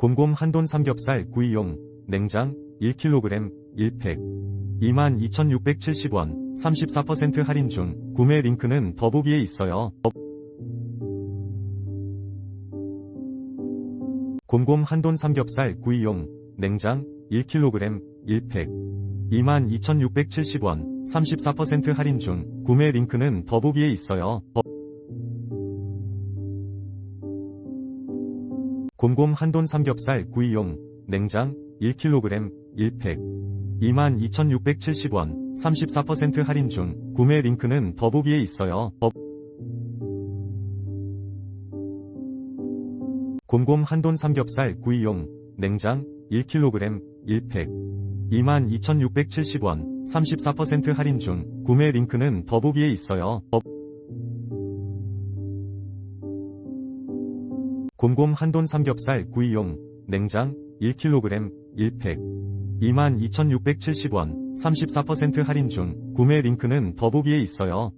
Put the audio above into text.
곰곰 한돈 삼겹살 구이용 냉장 1kg 1팩 22,670원 34% 할인 중 구매 링크는 더보기에 있어요. 곰곰 한돈 삼겹살 구이용 냉장 1kg 1팩 22,670원 34% 할인 중 구매 링크는 더보기에 있어요. 곰곰 한돈 삼겹살 구이용 냉장 1kg 1팩 22,670원 34% 할인 중 구매 링크는 더보기에 있어요. 곰곰 한돈 삼겹살 구이용 냉장 1kg 1팩 22,670원 34% 할인 중 구매 링크는 더보기에 있어요. 곰곰 한돈 삼겹살 구이용 냉장 1kg 1팩 22,670원 34% 할인 중 구매 링크는 더보기에 있어요.